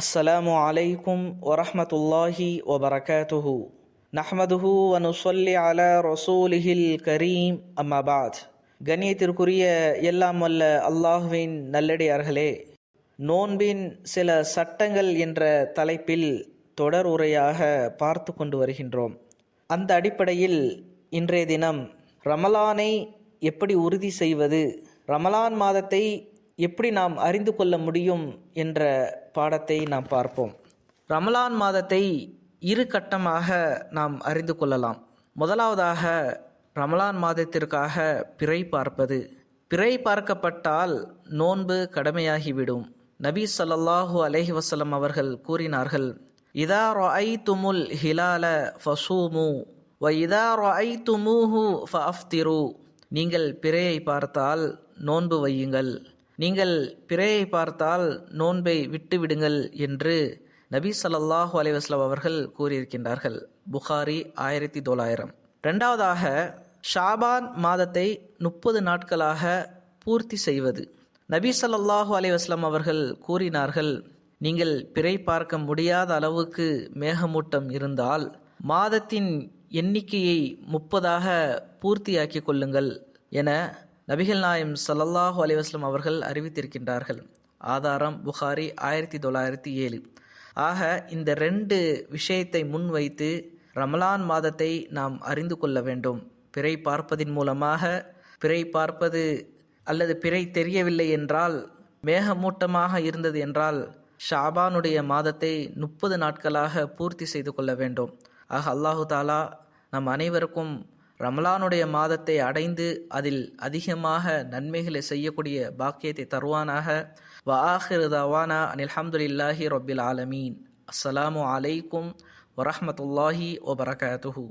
السلام عليكم ورحمة الله وبركاته نحمده ونصلي على رسوله الكريم أما بعد கண்ணியத்திற்குரிய எல்லாம் வல்ல அல்லாஹுவின் நல்லடியார்களே நோன்பின் சில சட்டங்கள் என்ற தலைப்பில் தொடர் உரையாக பார்த்து கொண்டு வருகின்றோம் அந்த அடிப்படையில் இன்றைய தினம் ரமலானை எப்படி உறுதி செய்வது ரமலான் மாதத்தை எப்படி நாம் அறிந்து கொள்ள முடியும் என்ற பாடத்தை நாம் பார்ப்போம். ரமலான் மாதத்தை இரு கட்டமாக நாம் அறிந்து கொள்ளலாம். முதலாவதாக ரமலான் மாதத்திற்காக பிறை பார்ப்பது. பிறை பார்க்கப்பட்டால் நோன்பு கடமையாகிவிடும். நபி ஸல்லல்லாஹு அலைஹி வசலம் அவர்கள் கூறினார்கள் இதா ரஐத்துமுல் ஹிலால ஃபசூமு வ இதா ரஐத்துமூஹு ஃபஅஃப்திரு. நீங்கள் பிறையை பார்த்தால் நோன்பு வையுங்கள். நீங்கள் பிறையை பார்த்தால் நோன்பை விட்டு விடுங்கள் என்று நபி சல்லாஹூ அலைவாஸ்லாம் அவர்கள் கூறியிருக்கின்றார்கள். புகாரி ஆயிரத்தி தொள்ளாயிரம். ரெண்டாவதாக ஷாபான் மாதத்தை முப்பது நாட்களாக பூர்த்தி செய்வது. நபி சல்லாஹூ அலைவாஸ்லாம் அவர்கள் கூறினார்கள் நீங்கள் பிறை பார்க்க முடியாத அளவுக்கு மேகமூட்டம் இருந்தால் மாதத்தின் எண்ணிக்கையை முப்பதாக பூர்த்தியாக்கிக் கொள்ளுங்கள் என நபிகள் நாயம் ஸல்லல்லாஹு அலிவாஸ்லம் அவர்கள் அறிவித்திருக்கின்றார்கள். ஆதாரம் புகாரி ஆயிரத்தி தொள்ளாயிரத்தி ஏழு. ஆக இந்த ரெண்டு விஷயத்தை முன்வைத்து ரமலான் மாதத்தை நாம் அறிந்து கொள்ள வேண்டும். பிறை பார்ப்பதின் மூலமாக பிறை பார்ப்பது அல்லது பிறை தெரியவில்லை என்றால் மேகமூட்டமாக இருந்தது என்றால் ஷாபானுடைய மாதத்தை முப்பது நாட்களாக பூர்த்தி செய்து கொள்ள வேண்டும். ஆக அல்லாஹு தாலா நம் அனைவருக்கும் ரமலானுடைய மாதத்தை அடைந்து அதில் அதிகமாக நன்மைகளை செய்யக்கூடிய பாக்கியத்தை தருவானாக. வ ஆஹிரு தவானா அனில்ஹம்துலில்லாஹி ரொபில் ஆலமீன். அஸ்ஸலாமு அலைக்கும் வரஹமத்துல்லாஹி ஒபரகாத்துஹூ